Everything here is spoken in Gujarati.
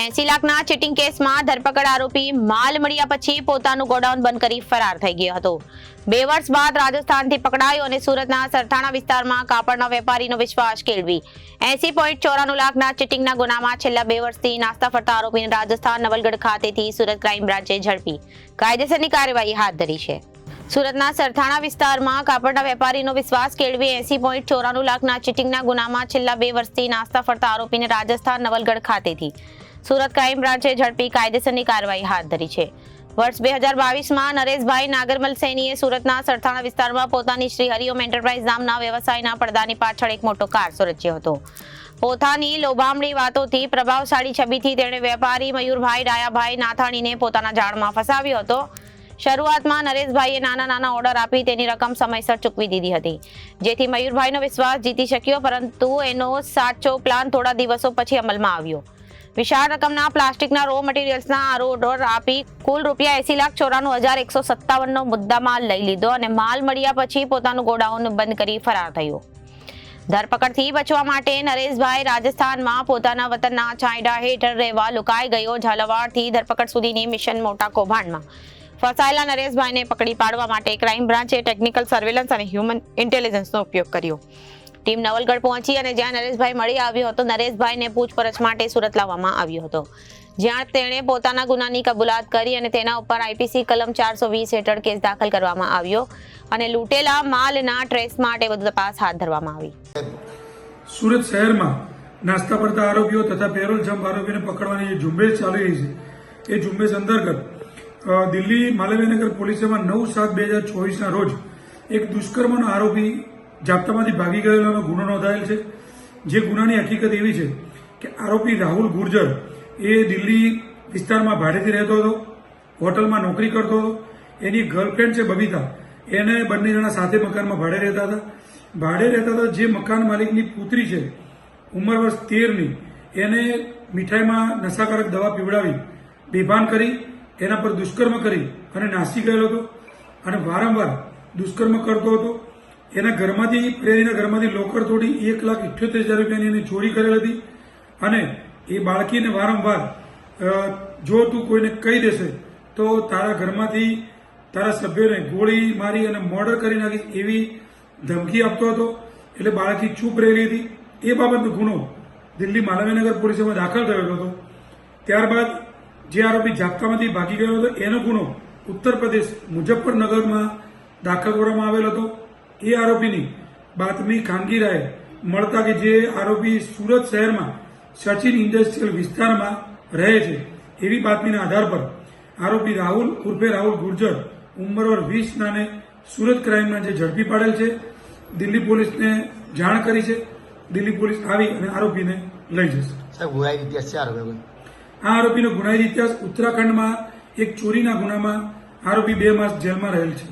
એસી લાખના ચીટિંગ કેસમાં ધરપકડ આરોપી માલ મળ્યા પછી પોતાનું ગોડાઉન બંધ કરી ફરાર થઈ ગયો હતો. બે વર્ષ બાદ રાજસ્થાનથી પકડાયો અને સુરતના સરથાણા વિસ્તારમાં કાપડના વેપારીનો વિશ્વાસ કેળવી. એસી પોઈન્ટ ચોરાણું લાખના ચીટિંગના ગુનામાં છેલ્લા બે વર્ષથી નાસ્તા ફરતા આરોપીને રાજસ્થાન નવલગઢ ખાતેથી સુરત ક્રાઇમ બ્રાન્ચે ઝડપી. કાયદેસરની કાર્યવાહી હાથ ધરી છે. સુરતના સરથાણા વિસ્તારમાં કાપડના વેપારીનો વિશ્વાસ કેળવી એસી પોઈન્ટ ચોરાણું લાખના ચીટિંગના ગુનામાં છેલ્લા બે વર્ષથી નાસ્તા ફરતા આરોપીને રાજસ્થાન નવલગઢ ખાતેથી. સુરત ક્રાઇમ બ્રાન્ચે ઝડપી કાયદેસરની કાર્યવાહી હાથ ધરી છે. વર્ષ બે હજાર બાવીસમાં નરેશભાઈ નાગરમલ સૈનીએ સુરતના સરથાણા વિસ્તારમાં પોતાની શ્રી હરિઓમ એન્ટરપ્રાઇઝ નામના વ્યવસાયના પડદાની પાછળ એક મોટો કાર રચ્યો હતો. પોતાની લોભામણી વાતોથી પ્રભાવશાળી છબીથી તેણે વેપારી મયુરભાઈ ડાયાભાઈ નાથાણીને પોતાના જાળમાં ફસાવ્યો હતો. શરૂઆતમાં નરેશભાઈએ નાના નાના ઓર્ડર આપી તેની રકમ સમયસર ચૂકવી દીધી હતી. જેથી મયુરભાઈનો વિશ્વાસ જીતી શક્યો, પરંતુ એનો સાચો પ્લાન થોડા દિવસો પછી અમલમાં આવ્યો. વિશાળ રકમના પ્લાસ્ટિકના રો મટીરિયલ્સના ઓર્ડર આપી કુલ રૂપિયા એસી લાખ ચોરાણું હજાર એકસો સત્તાવનનો મુદ્દામાલ લઈ લીધો અને માલ મળ્યા પછી પોતાનું ગોડાઉન બંધ કરી ફરાર થયો. ધરપકડથી બચવા માટે નરેશભાઈ રાજસ્થાનમાં પોતાના વતનના છાંયડા હેઠળ રહેવા લુકાઈ ગયો ઝાલાવાડથી ધરપકડ સુધીની મિશન મોટા કૌભાંડમાં. ફસાયેલા નરેશભાઈને પકડી પાડવા માટે ક્રાઇમ બ્રાન્ચે ટેકનિકલ સર્વેલન્સ અને હ્યુમન ઇન્ટેલિજન્સનો ઉપયોગ કર્યો. ટીમ નવલગઢ પહોંચી અને જ્યાં નરેશભાઈ મળી આવ્યો હતો, નરેશભાઈને પૂછપરછ માટે સુરત લાવવામાં આવ્યો હતો. જ્યાં તેણે પોતાના ગુનાની કબૂલાત કરી અને તેના ઉપર આઈપીસી કલમ ચારસો વીસ હેઠળ કેસ દાખલ કરવામાં આવ્યો અને લૂંટેલા માલના ટ્રેસ માટે વધુ તપાસ હાથ ધરવામાં આવી. સુરત શહેરમાં નાસ્તા પડતા આરોપીઓ તથા પેરોલ જમ્પ આરોપીને પકડવાની ઝુંબેશ ચાલી રહી છે, એ ઝુંબેશ અંતર્ગત દિલ્હી માલવ્યનગર પોલીસેમાં નવ સાત બે હજાર ચોવીસના રોજ એક દુષ્કર્મનો આરોપી જાપ્તામાંથી ભાગી ગયેલાનો ગુનો નોંધાયેલ છે. જે ગુનાની હકીકત એવી છે કે આરોપી રાહુલ ગુર્જર એ દિલ્હી વિસ્તારમાં ભાડેથી રહેતો હતો, હોટલમાં નોકરી કરતો હતો. એની ગર્લફ્રેન્ડ છે બબીતા, એને બંને જણા સાથે મકાનમાં ભાડે રહેતા હતા. ભાડે રહેતા હતા જે મકાન માલિકની પુત્રી છે, ઉંમર વર્ષ તેરની, એને મીઠાઈમાં નશાકારક દવા પીવડાવી, બેભાન કરી, એના પર દુષ્કર્મ કરી અને નાસી ગયેલો હતો. અને વારંવાર દુષ્કર્મ કરતો હતો. એના ઘરમાંથી પ્રેરીના ઘરમાંથી લોકર તોડી એક લાખ ઇઠ્યોતેર હજાર રૂપિયાની એની ચોરી કરેલ હતી. અને એ બાળકીને વારંવાર જો તું કોઈને કહી દેશે, તો તારા ઘરમાંથી તારા સભ્યોને ગોળી મારી અને મર્ડર કરી નાખીશ એવી ધમકી આપતો હતો. એટલે બાળકી ચૂપ રહેલી હતી. એ બાબતનો ગુનો દિલ્હી માલવીનગર પોલીસમાં દાખલ થયેલો હતો. ત્યારબાદ જે આરોપી જાપ્તામાંથી ભાગી ગયો હતો, એનો ગુનો ઉત્તર પ્રદેશ મુઝફ્ફરનગરમાં દાખલ કરવામાં આવેલ હતો. એ આરોપીની બાતમી ખાનગી રાય મળતા કે જે આરોપી સુરત શહેરમાં સચિન ઇન્ડસ્ટ્રીયલ વિસ્તારમાં રહે છે એવી બાતમીના આધાર પર આરોપી રાહુલ ઉર્ફે રાહુલ ગુર્જર ઉંમરવર વીસ નાને સુરત ક્રાઇમના જે ઝડપી પાડેલ છે દિલ્હી પોલીસને જાણ કરી છે દિલ્હી પોલીસ આવી અને આરોપીને લઈ જશે. આ આરોપીનો ગુનાહિત ઇતિહાસ ઉત્તરાખંડમાં એક ચોરીના ગુનામાં આરોપી બે માસ જેલમાં રહેલ છે.